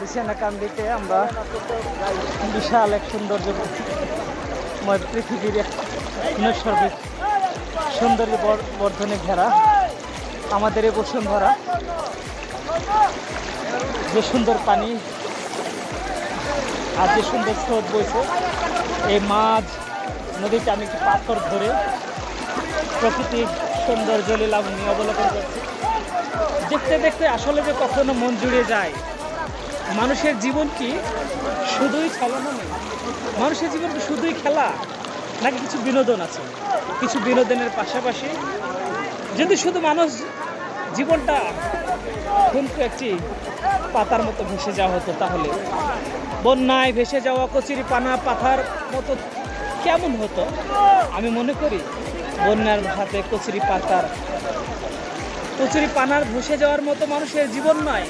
বিছানা কান্দিতে, আমরা বিশাল এক সৌন্দর্যময় পৃথিবীর এক নৈসর্গিক সৌন্দর্য বর- বর্ধনে ঘেরা আমাদের এই বসুন্ধরা। যে সুন্দর পানি আর যে সুন্দর স্রোত বইছে, এই মাছ নদীতে আমি একটি পাথর ধরে প্রকৃতির সৌন্দর্য লীলাভূমি অবলোকন করছি। দেখতে দেখতে আসলে যে কখনো মন জুড়ে যায় মানুষের জীবন কি শুধুই খেলানো নেই? মানুষের জীবন কি শুধুই খেলা? নাকি কিছু বিনোদন আছে? কিছু বিনোদনের পাশাপাশি যদি শুধু মানুষ জীবনটা খুনকু একটি পাতার মতো ভেসে যাওয়া হতো তাহলে? বন্যায় ভেসে যাওয়া কচুরি পানা পাথার মতো কেমন হতো? আমি মনে করি বন্যার হাতে কচুরি পাতার কচুরি পানার ভেসে যাওয়ার মতো মানুষের জীবন নয়।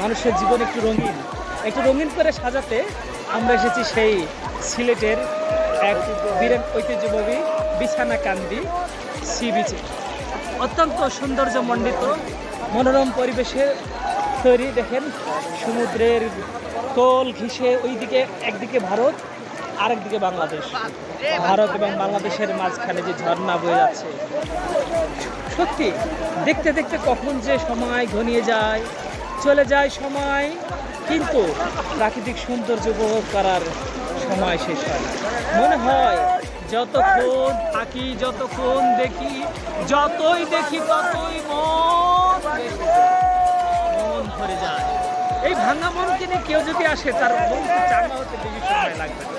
মানুষের জীবন একটু রঙিন। একটু রঙিন করে সাজাতে আমরা এসেছি সেই সিলেটের এক বীরেন বিছানা কান্দি সি বিচে। অত্যন্ত সৌন্দর্যমণ্ডিত, মনোরম পরিবেশে তৈরি দেখেন, সমুদ্রের কোল ঘিসে ওইদিকে একদিকে ভারত, আরেকদিকে বাংলাদেশ। ভারত এবং বাংলাদেশের মাঝখানে যে ঝর্ণা বয়ে যাচ্ছে। সত্যি, দেখতে দেখতে কখন যে সময় ঘনিয়ে যায় চলে যায় সময়, কিন্তু প্রাকৃতিক সৌন্দর্য উপভোগ করার সময় শেষ হয় মনে হয়, যতক্ষণ থাকি, যতক্ষণ দেখি, যতই দেখি ততই মন মন ভরে যায় এই ভাঙা মনকে নিয়ে কেউ যদি আসে, তার মনকে চাঙ্গা হতে বেশি সময় লাগবে।